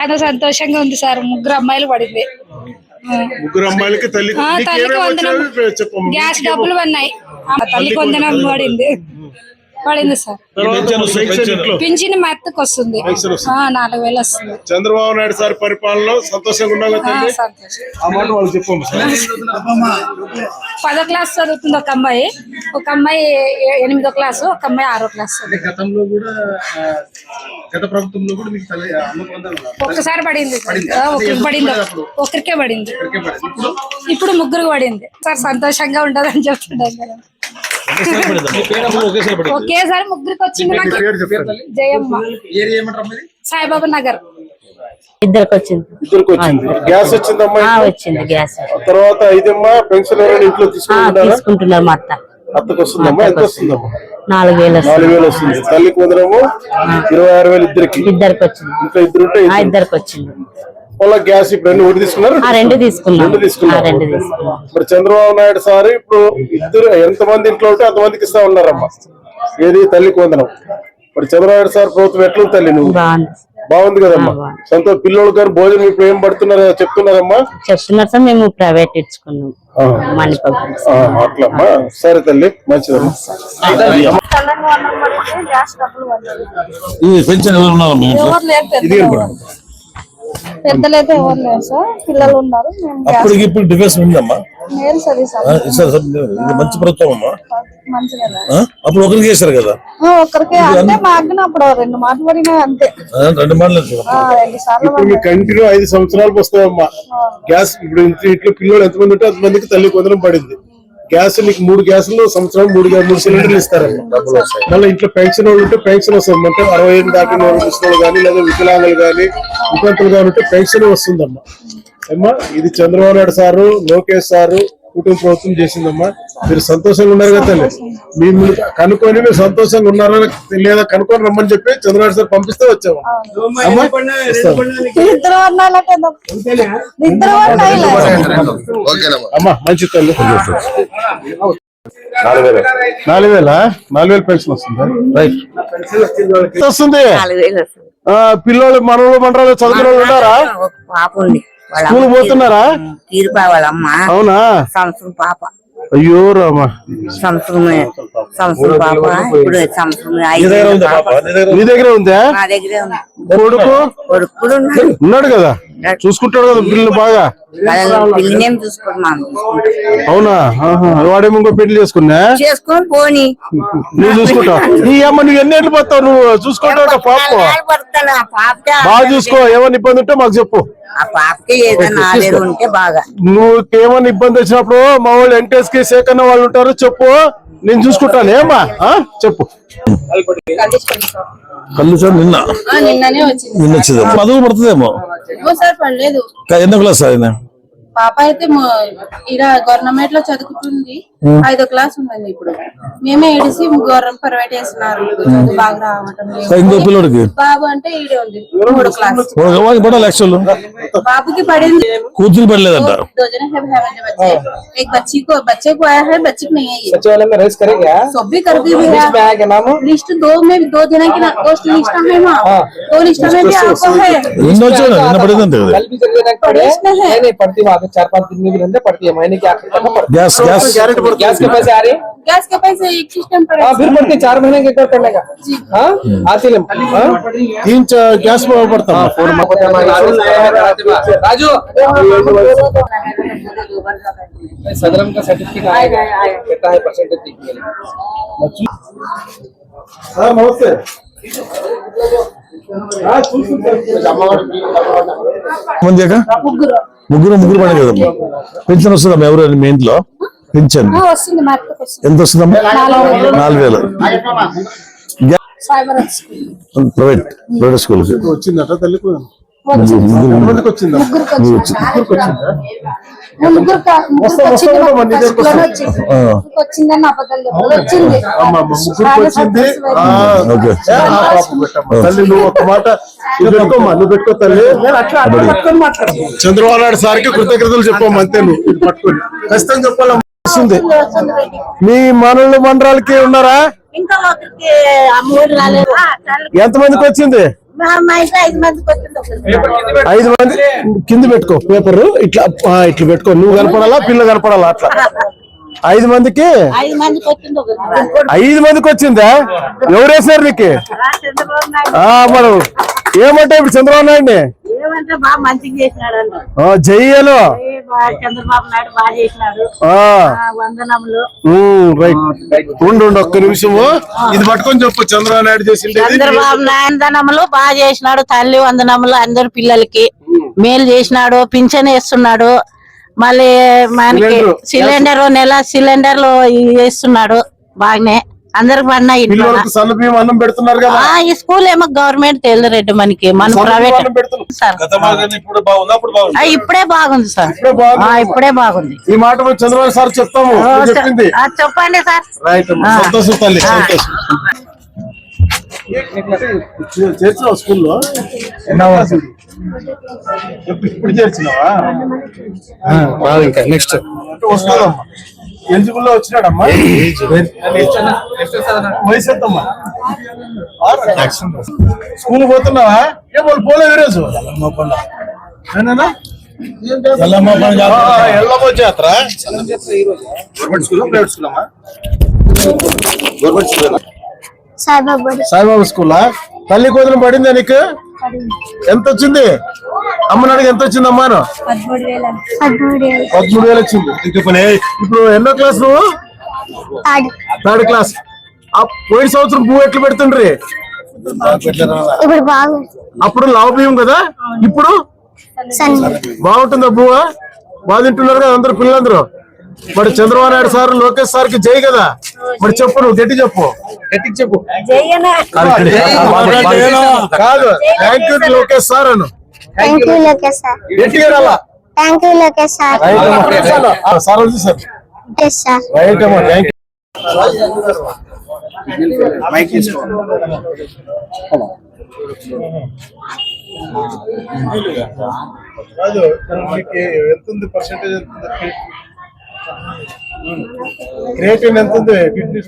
చాలా సంతోషంగా ఉంది సార్. ముగ్గురు అమ్మాయిలు పడింది. ముగ్గురు అమ్మాయిలకి తల్లి గ్యాస్ డబ్బులు పడినాయి. ఆ, తల్లికి వందనం. పడింది. పడింది సార్. పింఛన్ మా అత్తకు వస్తుంది. నాలుగు వేలు వస్తుంది. చంద్రబాబు నాయుడు సార్ సంతోషంగా చెప్పమ్మా పదో క్లాస్ చదువుతుంది ఒక అమ్మాయి. ఒక అమ్మాయి ఎనిమిదో క్లాసు ఒక అమ్మాయి ఆరో క్లాస్. గతంలో కూడా ఆ, గత ప్రభుత్వంలో కూడా మీకు తల్లి అమ్మ పొందాలి ఒక్కసారి పడింది ఒకరికి పడింది. ఒకరికే పడింది. ఇప్పుడు? ముగ్గురు పడింది. సార్ సంతోషంగా ఉండదని చెప్తున్నాం కదా. ఒకేసారి ముగ్గురికి వచ్చింది జయమ్మ. సాయిబాబా నగర్. ఇద్దరికి వచ్చింది ఇద్దరికి వచ్చింది గ్యాస్ వచ్చిందమ్మా ఆ, వచ్చింది గ్యాస్. తర్వాత ఐదమ్మా పెన్షన్ ఎవరైనా ఇంట్లో తీసుకుంటున్నారా? మా అత్త. అత్తకు వస్తుందమ్మా? ఎంత వస్తుందమ్మా నాలుగు వేలు వస్తుంది. నాలుగు వేలు వస్తుంది. తల్లికి వందనము ఇరవై ఆరు వేలు ఇద్దరికి. ఇద్దరికి వచ్చింది. ఇంట్లో ఆ ఇద్దరు. ఇద్దరికి వచ్చింది. వాళ్ళ గ్యాస్ ఇప్పుడు అన్ని ఒకటి తీసుకున్నారు? ఆ రెండు తీసుకున్నాం. రెండు ఆ తీసుకున్నారు రెండు తీసుకున్నాం. మరి చంద్రబాబు నాయుడు సార్ ఇప్పుడు ఇద్దరు ఎంత మంది ఇంట్లో ఉంటే అంతమందికి ఇస్తా ఉన్నారమ్మా. ఏది తల్లికి వందనం. మరి చంద్రబాబు నాయుడు సార్ ప్రభుత్వం ఎట్లుంది తల్లి నువ్వు? బాగుంది. బాగుంది కదమ్మా. సొంత పిల్లలు గారు భోజనం ఇప్పుడు ఏం పడుతున్నారో చెప్తున్నారమ్మా? చెప్తున్నారు సార్ మేము ప్రైవేట్ ఇచ్చుకున్నాం. ఆ. మణిపూర్ ఆ, అట్లమ్మా. సరే తల్లి మంచిదమ్మా. ఈ పెన్షన్ ఎవరు ఉన్నారు మీ ఇంట్లో? ఎవరు లేరు ఇది పెద్దలైతే ఎవరు లేరు సార్. పిల్లలు ఉన్నారు. మేము అప్పటికి ఇప్పుడు డిఫరెన్స్ ఉందమ్మా. సరి సార్. ఇది మంచి ప్రభుత్వం అమ్మా? అప్పుడు ఒకరికి చేశారు కదా? అంటే అప్పుడు రెండు మాటలు పడినా అంతే. రెండు ఇప్పుడు కంటిన్యూ ఐదు సంవత్సరాలకు వస్తాయమ్మా. గ్యాస్ ఇప్పుడు ఇంట్లో ఇంట్లో పిల్లలు ఎంతమంది ఉంటే అంతమందికి తల్లి వందనం పడింది. గ్యాస్ నీకు మూడు గ్యాసులు సంవత్సరం మూడు మూడు సిలిండర్లు ఇస్తారమ్మా మళ్ళీ ఇంట్లో పెన్షన్ వాళ్ళు ఉంటే పెన్షన్ వస్తుంది. అంటే అరవై ఐదు దాటిన వాళ్ళు ముసలి కానీ లేదా వికలాంగులు కానీ వితంతులు కానీ ఉంటే పెన్షన్ వస్తుందమ్మా. అమ్మా ఇది చంద్రబాబు నాయుడు సారు లోకేష్ సారు కుటుంబ ప్రభుత్వం చేసిందమ్మా. మీరు సంతోషంగా ఉన్నారు కదా తల్లి? మేము కనుక్కొని మీరు సంతోషంగా ఉన్నారా లేదా కనుక్కొని రమ్మని చెప్పి చంద్రబాబు సార్ పంపిస్తే వచ్చాము. అమ్మా మంచి తల్లి. నాలుగు వేల. నాలుగు వేల? నాలుగు వేలు పెన్షన్ వస్తుంది? రైట్ వాళ్ళు ఉన్నారా? ఒక పాప ఉంది. వాళ్ళ స్కూల్ పోతున్నారా? అవునా? సంవత్సరం పాప. అయ్యో రామా. సంవత్సరం సంవత్సరం పాప. ఇప్పుడు సంవత్సరం మీ దగ్గర ఉందా నా దగ్గరే ఉంది. కొడుకు? కొడుకు కూడా ఉన్నాడు. ఉన్నాడు కదా? చూసుకుంటాడు కదా పిల్లలు బాగా. పిల్లినేం అవునా. వాడేమో ఇంకో పెళ్ళి చేసుకున్నా? చేసుకొని పోని. నువ్వు చూసుకుంటావు. నీ అమ్మ నువ్వు ఎన్ని ఏళ్ళు పోతావు నువ్వు చూసుకుంటావు పాప. బాగా చూసుకో. ఏమైనా ఇబ్బంది ఉంటే మాకు చెప్పు. ఆ పాపకి ఏదైనా ఆలేదు ఉంటే బాగా. నువ్వు ఏమైనా ఇబ్బంది వచ్చినప్పుడు మా వాళ్ళు ఎన్టీఎస్కి సేకన్న వాళ్ళు ఉంటారు చెప్పు. నేను చూసుకుంటాను. ఏమా ఆ? చెప్పు. కళ్ళు సార్ నిన్న. నిన్ననే వచ్చింది. నిన్న వచ్చింది. పదవి పడుతుందేమో. ఎందుకు లేదు పడలేదు సార్ పాప అయితే ఇలా గవర్నమెంట్ లో చదువుకుంటుంది ఐదో క్లాస్ ఉందండి ఇప్పుడు మేమే ఏడిసి గవర్నమెంట్ ప్రైవేట్ వేస్తున్నారు చదువు బాగా రావటం లేదు. ఇంకో పిల్లోడికి బాబు అంటే ఈడే ఉంది మూడో క్లాస్ వాడికి పడాలి యాక్చువల్ बाबू पढ़ेंगे కూతురు పడలేదంట दो जने है भाई बहन बच्चे एक बच्ची को बच्चे को आया है बच्ची को नहीं है ये बच्चे वाले में रेस करेंगे सब भी कर दी हुई लिस्ट में है आया क्या नाम लिस्ट दो में दो दिन की ना- दो लिस्ट है वहाँ दो लिस्ट में भी आपको है నిన్న వచ్చాడు నిన్న పడిందంటే కదా कल भी जब देना पड़े प्रदेश में है। नहीं नहीं पड़ती वहाँ पे चार पाँच दिन में भी धंधे पड़ती है महीने के आखिर तक गैस गैस। तो गैस के पैसे आ रहे हैं? गैस के पैसे एक सिस्टम पर हाँ फिर पड़ते चार महीने के कर करने का। हाँ? हम्म। आसिल हाँ? तीन गैस पड़ता है। हाँ, फ़ोन राजू सदरम का सर्टिफिकेट आएगा कितना है परसेंटेज देखने के सर हाँ, नमस्ते। ముగ్గురు ముగ్గురు పడే కదమ్మా పెన్షన్ వస్తుందమ్మా ఎవరు మీ ఇంట్లో? పెన్షన్ ఎంత వస్తుందమ్మా? నాలుగు వేలు. ప్రైవేట్ ప్రైవేట్ స్కూల్కి వచ్చిందట తల్లికి ఎంతమందికి వచ్చిందా? వచ్చిందని వచ్చింది. తల్లి నువ్వు ఒక మాట ఇది పెట్టుకోమ్మా నువ్వు పెట్టుకో తల్లి. చంద్రబాబు నాయుడు సార్కి కృతజ్ఞతలు చెప్పమ్మా అంతే నువ్వు. పట్టుకొని ఖచ్చితంగా చెప్పాలమ్మా వస్తుంది. మీ మనలు మండరాలకి ఉన్నారా? ఇంకా ఒకరికి అమ్మఒడి రాలేదు. ఎంత మందికి వచ్చింది? ఐదు మంది కింద పెట్టుకో పేపర్ ఇట్లా ఇట్లా పెట్టుకో. నువ్వు కనపడాలా పిల్ల కనపడాలా అట్లా. ఐదు మందికి ఐదు మందికి ఐదు మందికి వచ్చిందా ఎవరేసారు నీకు? ఆ, మనం ఏమంటే ఇప్పుడు చంద్రబాబు నాయుడిని? బాగా మంచిగా చేసినాడు అన్న బాగా చంద్రబాబు నాయుడు బాగా చేసినాడు. వందనములు. ఉండు ఒక్క నిమిషము ఇది పట్టుకొని చెప్పు చంద్రబాబు నాయుడు చేసింది. చంద్రబాబు నాయుడు బాగా చేసినాడు. తల్లి వందనములు అందరు పిల్లలకి. మేలు చేసినాడు పింఛన్ వేస్తున్నాడు. మళ్ళీ మనకి సిలిండరు. సిలిండర్ నెల సిలిండర్లు వేస్తున్నాడు బాగానే. అందరికి పడినాయి ఇంట్లో పిల్లలకు సన్న బియ్యం అన్నం పెడుతున్నారు కదా. ఆ, ఈ స్కూల్ ఏమో గవర్నమెంట్ తెలియదు రెడ్డి మనకి. మన ప్రైవేట్ సార్. ఇప్పుడు బాగుంది? అప్పుడు బాగుంది? ఆ, ఇప్పుడే బాగుంది సార్. ఇప్పుడే బాగుంది. ఈ మాట చంద్రబాబు సార్ చెప్తాము. చెప్పండి సార్. రైట్ అమ్మా. సంతోషం తల్లి. సంతోషం. చేర్చినావు స్కూల్లో? ఇప్పుడు చేర్చినావా? ఇంకా. నెక్స్ట్ వస్తుందమ్మా. ఎలిజిబుల్లో వచ్చినాడమ్మా? వయసు ఎంతమ్మా స్కూల్ పోతున్నావా? ఏ వాళ్ళు పోలేదు ఈరోజు. ఎల్లమ్మ జాతర. గవర్నమెంట్ స్కూల్ ప్రైవేట్ స్కూల్ అమ్మా గవర్నమెంట్ స్కూల్ సాయిబాబా స్కూలా? తల్లి కూతురు పడిందా నీకు? ఎంత వచ్చింది? అమ్మ నాడికి ఎంత వచ్చింది అమ్మాను పదమూడు వేలు వచ్చింది ఇప్పుడు ఎన్నో క్లాస్ నువ్వు థర్డ్ క్లాస్ ఆ పోయిన సంవత్సరం పువ్వు ఎట్లు పెడుతుండ్రి అప్పుడు లావు బియ్యం కదా ఇప్పుడు బాగుంటుందా పువ్వు బాగా తింటున్నారు కదా అందరు పిల్లలందరూ మరి చంద్రబాబు నాయుడు సార్ లోకేష్ సార్కి జై కదా మరి చెప్పు నువ్వు గట్టి చెప్పు గట్టిగా చెప్పు కాదు థ్యాంక్ యూ లోకేష్ సార్ అను థ్యాంక్ యూ లోకేష్ సార్ గట్టిగా రాలా thank you Lokesh sir right అమ్మా. ఆ, సార్ వచ్చి సార్ ఎస్ సార్ రైట్ అమ్మా థ్యాంక్ యూ మైక్ తీసుకో రాజు మీకు ఎంత ఉంది పర్సెంటేజ్ ఎంత ఉంది క్రియేటిన్ ఎంత ఉంది? కిడ్నీ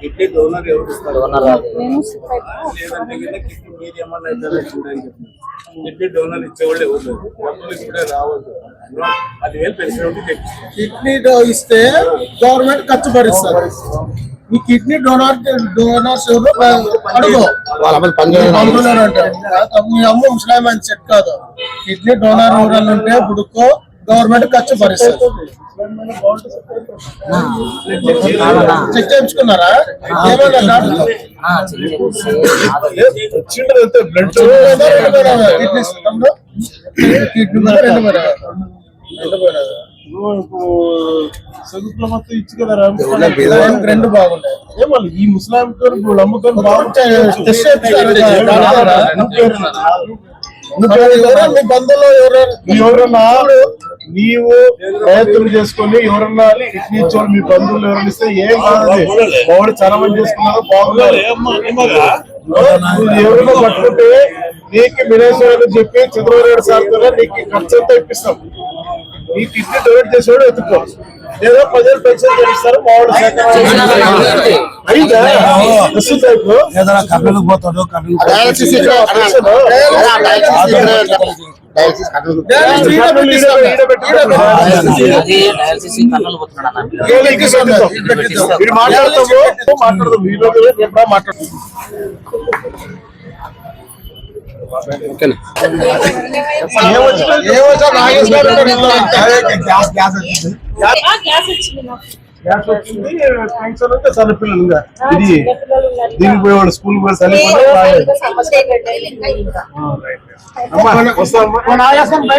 కిడ్నీ డోనర్ ఎవరు ఇస్తారు కిడ్నీ మీరు ఏమన్నా ఇద్దరు చూడండి కిడ్నీ డోనర్ ఇచ్చేవాళ్ళు ఎవరు లేరు. డబ్బులు ఇప్పుడే రావద్దు పదివేలు పెన్షన్ ఉంటే కిడ్నీ ఇస్తే గవర్నమెంట్ ఖర్చు భరిస్తారు. ఈ కిడ్నీ డోనర్ డోనర్స్ అడుగు. పంపుతున్నారు అంటే మీ అమ్మ ముస్లాం అని సెట్ కాదు. కిడ్నీ డోనర్ ఎవరన్నా ఉంటే బుడుకో గవర్నమెంట్ ఖర్చు భరిస్తారు చెక్ చేయించుకున్నారా? ఏమన్నా మొత్తం ఇచ్చి కదా రెండు బాగుంటాయి ఏమన్నా ఈ ముస్లాం ఇప్పుడు అమ్ముకొని బాగుంటాయి మీ బంధువులు ఎవరైనా నీవు ప్రయత్నం చేసుకొని ఎవరన్నా ఇచ్చోడు మీ బంధువులు ఎవరైనా ఇస్తే ఏం కాదు వాడు చాలా మంది చేసుకున్నారు బాగున్నారు ఎవరైనా పట్టుకుంటే నీకు వినేశ్వరుడు చెప్పి చంద్రబాబు సార్ ద్వారా నీకు ఖర్చు అంతా ఇప్పిస్తాం నీ కిడ్నీ డొనేట్ చేసేవాడు ఎత్తుకో ఏదో పదివేలు పెన్షన్ చేస్తారు మావాడు కర్నూలు పోతాడు Kurnool డయాలసిస్ ఇక్కడ పెన్షన్? డయాలసిస్ ఈడ పెట్టిస్తాం, ఈడ పెట్టిస్తాం. వీళ్ళు ఎక్కిస్తాం. వీడు మాట్లాడతాము మాట్లాడదాం వీళ్ళు ఎప్పుడా మాట్లాడతాం ఏమొచ్చినా ఏమొచ్చినా నాగేశ్వర గ్యాస్ గ్యాస్ వచ్చింది గ్యాస్ వచ్చింది పెన్షన్ అంటే సన్న పిల్లలు ఇంకా. ఇది దీనికి పోయేవాడు స్కూల్ పోయి చనిపోయి అమ్మా వస్తామమ్మా